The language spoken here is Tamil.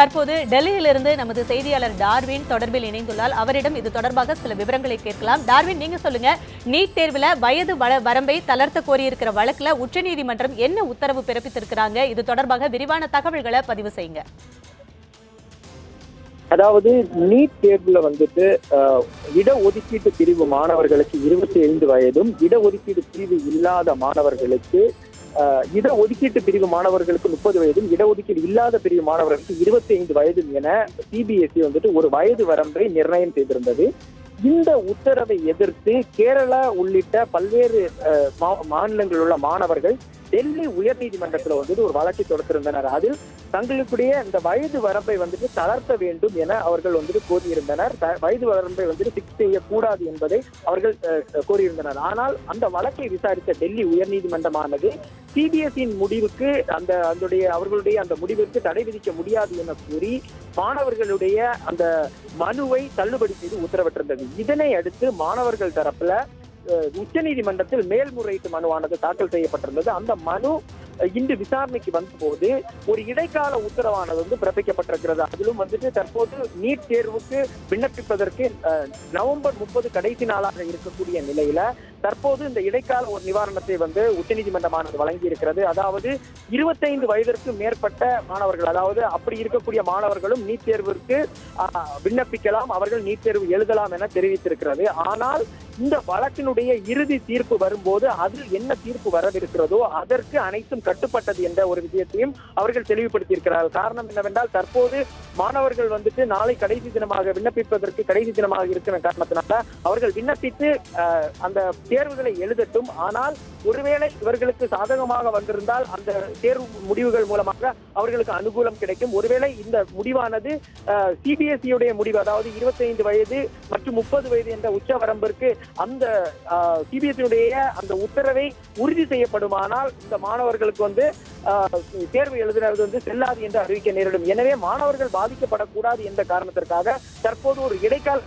தற்போது டெல்லியிலிருந்து நமது செய்தியாளர் டார்வின் தொடர்பில் இணைந்துள்ளால் அவரிடம் இது தொடர்பாக சில விவரங்களை கேட்கலாம். டார்வின் நீங்க சொல்லுங்க. நீட் தேர்வுல வயது வரம்பை தளர்த்த கோரியிருக்கிற வழக்குல உச்சநீதிமன்றம் என்ன உத்தரவு பிறப்பித்திருக்கிறாங்க? இது தொடர்பாக விரிவான தகவல்களை பதிவு செய்யுங்க. அதாவது நீட் தேர்வுல வந்துட்டு இட இடஒதுக்கீட்டு பிரிவு மாணவர்களுக்கு இருபத்தி ஐந்து வயதும் இடஒதுக்கீடு பிரிவு இல்லாத மாணவர்களுக்கு இடஒதுக்கீட்டு பிரிவு மாணவர்களுக்கு முப்பது வயதும் இடஒதுக்கீடு இல்லாத பிரிவு மாணவர்களுக்கு இருபத்தி ஐந்து வயதும் என சிபிஎஸ்இ வந்துட்டு ஒரு வயது வரம்பை நிர்ணயம் செய்திருந்தது. இந்த உத்தரவை எதிர்த்து கேரளா உள்ளிட்ட பல்வேறு அஹ், மா- மாநிலங்களில் உள்ள மாணவர்கள் டெல்லி உயர்நீதிமன்றத்தில் வந்துட்டு ஒரு வழக்கை தொடுத்திருந்தனர். அதில் தங்களுடைய இந்த வயது வரம்பை வந்துட்டு தளர்த்த வேண்டும் என அவர்கள் வந்துட்டு கோரியிருந்தனர். த- வயது வரம்பை வந்துட்டு பிக்ஸ் செய்யக்கூடாது என்பதை அவர்கள் கோரியிருந்தனர். ஆனால் அந்த வழக்கை விசாரித்த டெல்லி உயர்நீதிமன்றமானது சிபிஎஸ்இயின் முடிவுக்கு அந்த அதனுடைய அவர்களுடைய அந்த முடிவிற்கு தடை விதிக்க முடியாது என கூறி மாணவர்களுடைய அந்த மனுவை தள்ளுபடி செய்து உத்தரவிட்டிருந்தது. இதனை அடுத்து மாணவர்கள் தரப்புல உச்சநீதிமன்றத்தில் மேல்முறையீட்டு மனுவானது தாக்கல் செய்யப்பட்டிருந்தது. அந்த மனு இன்று விசாரணைக்கு வந்தபோது ஒரு இடைக்கால உத்தரவானது வந்து பிறப்பிக்கப்பட்டிருக்கிறது. அதிலும் வந்துட்டு தற்போது நீட் தேர்வுக்கு விண்ணப்பிப்பதற்கு நவம்பர் முப்பது கடைசி நாளாக இருக்கக்கூடிய நிலையில தற்போது இந்த இடைக்கால ஒரு நிவாரணத்தை வந்து உச்சநீதிமன்றமானது வழங்கி இருக்கிறது அதாவது இருபத்தைந்து வயதிற்கு மேற்பட்ட மாணவர்கள் அதாவது அப்படி இருக்கக்கூடிய மாணவர்களும் நீட் தேர்விற்கு விண்ணப்பிக்கலாம் அவர்கள் நீட் தேர்வு எழுதலாம் என தெரிவித்திருக்கிறது. ஆனால் இந்த வழக்கினுடைய இறுதி தீர்ப்பு வரும்போது அதில் என்ன தீர்ப்பு வரவிருக்கிறதோ அதற்கு அனைத்தும் கட்டுப்பட்டது என்ற ஒரு விஷயத்தையும் அவர்கள் தெளிவுபடுத்தியிருக்கிறார்கள். காரணம் என்னவென்றால் தற்போது மாணவர்கள் வந்துட்டு நாளை கடைசி தினமாக விண்ணப்பிப்பதற்கு கடைசி தினமாக இருக்கிற காரணத்தினால அவர்கள் விண்ணப்பித்து அந்த தேர்வுகளை எழுதட்டும். ஆனால் ஒருவேளை இவர்களுக்கு சாதகமாக வந்திருந்தால் அந்த தேர்வு முடிவுகள் மூலமாக அவர்களுக்கு அனுகூலம் கிடைக்கும். ஒருவேளை இந்த முடிவானது சிபிஎஸ்இயுடைய முடிவு அதாவது 25 வயது மற்றும் முப்பது வயது என்ற உச்ச வரம்பிற்கு அந்த சிபிஎஸ்இடைய அந்த உத்தரவை உறுதி செய்யப்படுமானால் இந்த மாணவர்களுக்கு வந்து தேர்வு எழுதுறது வந்து செல்லாது என்று அறிவிக்க நேரிடும். எனவே மாணவர்கள் பாதிக்கப்படக்கூடாது என்ற காரணத்திற்காக தற்போது ஒரு இடைக்கால